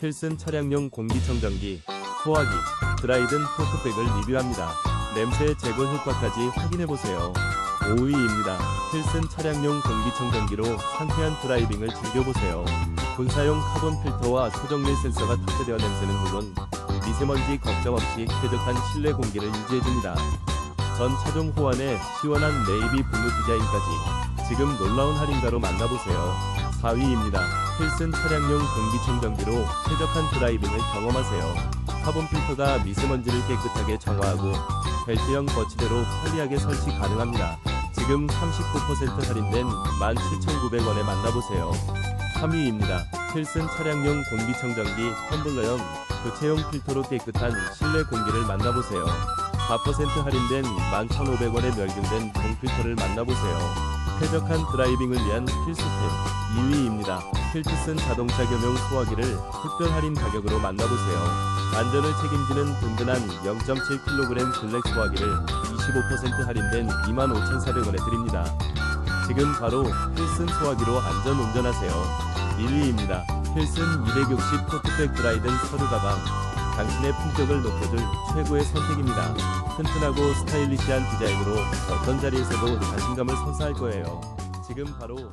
필슨 차량용 공기청정기, 소화기, 드라이든 토크백을 리뷰합니다. 냄새 제거 효과까지 확인해보세요. 5위입니다. 필슨 차량용 공기청정기로 상쾌한 드라이빙을 즐겨보세요. 군사용 카본 필터와 소정밀 센서가 탑재되어 냄새는 물론 미세먼지 걱정 없이 쾌적한 실내 공기를 유지해줍니다. 전 차종 호환에 시원한 네이비 블루 디자인까지 지금 놀라운 할인가로 만나보세요. 4위입니다. 필슨 차량용 공기청정기로 쾌적한 드라이빙을 경험하세요. 카본 필터가 미세먼지를 깨끗하게 정화하고 벨트형 거치대로 편리하게 설치 가능합니다. 지금 39% 할인된 17,900원에 만나보세요. 3위입니다. 필슨 차량용 공기청정기 텀블러형 교체용 필터로 깨끗한 실내 공기를 만나보세요. 4% 할인된 11,500원에 멸균된 공필터를 만나보세요. 쾌적한 드라이빙을 위한 필수템 2위입니다. 필트슨 자동차 겸용 소화기를 특별 할인 가격으로 만나보세요. 안전을 책임지는 든든한 0.7kg 블랙 소화기를 25% 할인된 25,400원에 드립니다. 지금 바로 필슨 소화기로 안전 운전하세요. 1위입니다. 필슨 260 토트백 드라이든 서류 가방. 당신의 품격을 높여줄 최고의 선택입니다. 튼튼하고 스타일리시한 디자인으로 어떤 자리에서도 자신감을 선사할 거예요. 지금 바로